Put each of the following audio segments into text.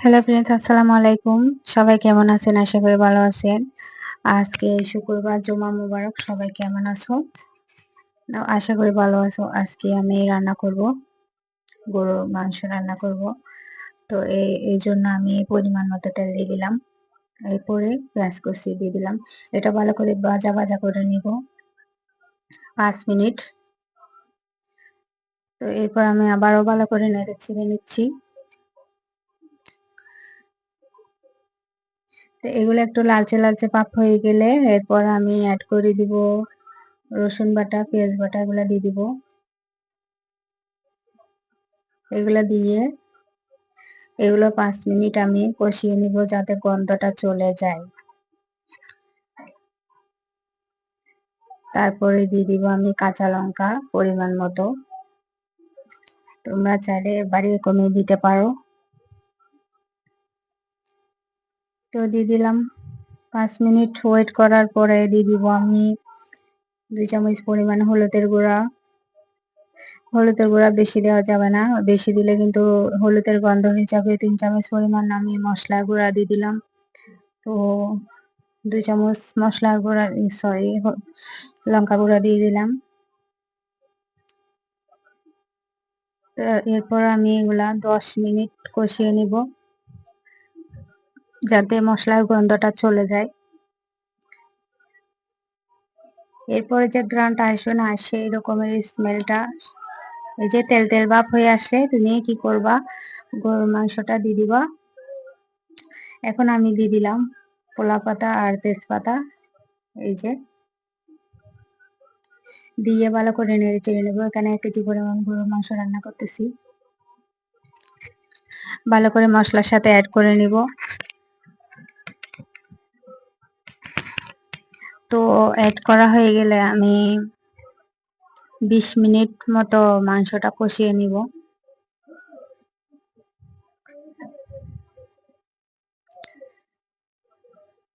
Hello friends আসসালামু আলাইকুম সবাই কেমন আছেন? আশা করি ভালো আছেন। আজকে শুক্রবার, জমা মুবারক। সবাই কেমন আছো? আশা করি ভালো আছো। আজকে আমি রান্না করব। গরুর মাংস রান্না করব। তো এই জন্য আমি পরিমাণ মতো তেল দিয়ে দিলাম। এরপরে পেঁয়াজ কষিয়ে দিয়ে দিলাম। এটা ভালো করে ভাজা ভাজা করে নিব। পাঁচ মিনিট। তো এরপর আমি আবারও ভালো করে নেড়ে ছিঁড়ে নিচ্ছি। তো এগুলো একটু লালচে লালচে পাপ হয়ে গেলে এরপর আমি অ্যাড করে দিব রসুন বাটা, পেঁয়াজ বাটা, এগুলো দিয়ে দিব। এগুলো দিয়ে এগুলো পাঁচ মিনিট আমি কষিয়ে নিব যাতে গন্ধটা চলে যায়। তারপরে দিয়ে দিব আমি কাঁচা লঙ্কা পরিমাণ মতো। তোমরা চাইলে বাড়িয়ে কমিয়ে দিতে পারো। তো দিয়ে দিলাম। পাঁচ মিনিট ওয়েট করার পরে দিয়ে দিব আমি দুই চামচ পরিমাণ হলুদের গুঁড়া। হলুদের গুঁড়া বেশি দেওয়া যাবে না, বেশি দিলে কিন্তু হলুদের গন্ধ হয়ে যাবে। তিন চামচ পরিমাণ আমি মশলার গুঁড়া দিয়ে দিলাম। তো দুই চামচ মশলার গুঁড়া সরি লঙ্কা গুঁড়া দিয়ে দিলাম। এরপর আমি এগুলা দশ মিনিট কষিয়ে নিব। যাতে মশলার গন্ধটা চলে যায়। এরপরে যে গ্রানটা আসবে না সেই রকমের স্মেলটা এই যে তেল তেল ভাব হয়ে আসলে তুমি কি করবা? গরুর মাংসটা দিয়ে দিবা। এখন আমি দিয়ে দিলাম পোলা পাতা আর তেজপাতা, এই যে। দিয়ে ভালো করে নেড়ে চেড়ে নেব। এখানে এক কেজি পরিমাণ গরুর মাংস রান্না করতেছি। ভালো করে মশলার সাথে অ্যাড করে নিব। তো অ্যাড করা হয়ে গেলে আমি বিশ মিনিট মতো মাংসটা কষিয়ে নিব।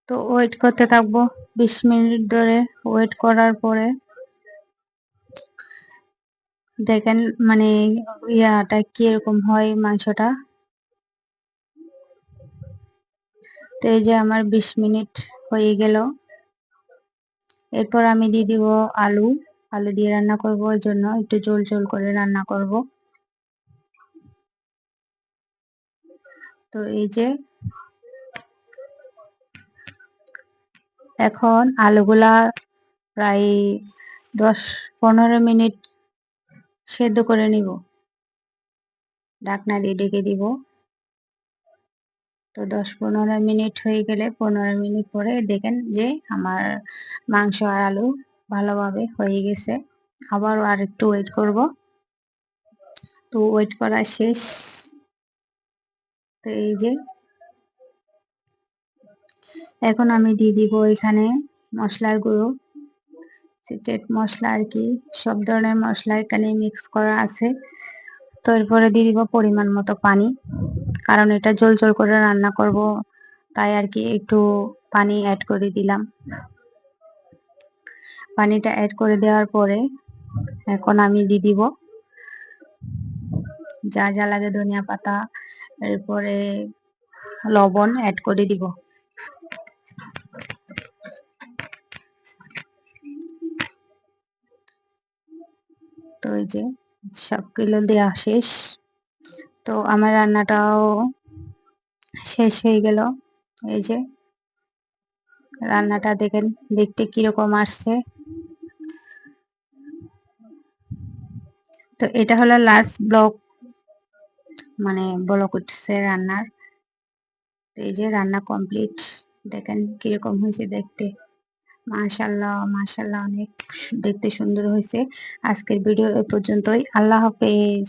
তো ওয়েট করতে থাকব বিশ মিনিট ধরে। ওয়েট করার পরে দেখেন মানে ইয়াটা কীরকম হয় মাংসটা। তো এই যে আমার বিশ মিনিট হয়ে গেল। এরপর আমি দিয়ে দিব আলু। আলু দিয়ে রান্না করব ওই জন্য একটু জোল জোল করে রান্না করব। তো এই যে এখন আলুগুলা প্রায় দশ পনেরো মিনিট সেদ্ধ করে নিব। ঢাকনা দিয়ে ডেকে দিব। তো দশ পনেরো মিনিট হয়ে গেলে পনেরো মিনিট পরে দেখেন যে আমার মাংস আর আলু ভালোভাবে হয়ে গেছে। আবার আর একটু ওয়েট করব। তো ওয়েট করা শেষ। তো এই যে এখন আমি দিয়ে দিব এখানে মশলার গুঁড়ো। মশলা আর কি, সব ধরনের মশলা এখানে মিক্স করা আছে। তো এরপরে দিয়ে দিব পরিমাণ মতো পানি। কারণ এটা জল জল করে রান্না করব, তাই আর কি একটু পানি অ্যাড করে দিলাম। পানিটা অ্যাড করে দেওয়ার পরে এখন আমি দিয়ে দিব যা যা লাগে ধনিয়া পাতা, এরপরে লবণ অ্যাড করে দিব। তো এই যে সব কিলো দেওয়া শেষ। তো আমার রান্নাটাও শেষ হয়ে গেল। এই যে রান্নাটা দেখেন, দেখতে কীরকম আসছে। তো এটা হলো লাস্ট ব্লক মানে ব্লক উঠছে রান্নার। এই যে রান্না কমপ্লিট দেখেন কীরকম হয়েছে দেখতে। মাশাল্লাহ মাশাল্লাহ অনেক দেখতে সুন্দর হয়েছে। আজকের ভিডিও এ পর্যন্তই। আল্লাহ হাফেজ।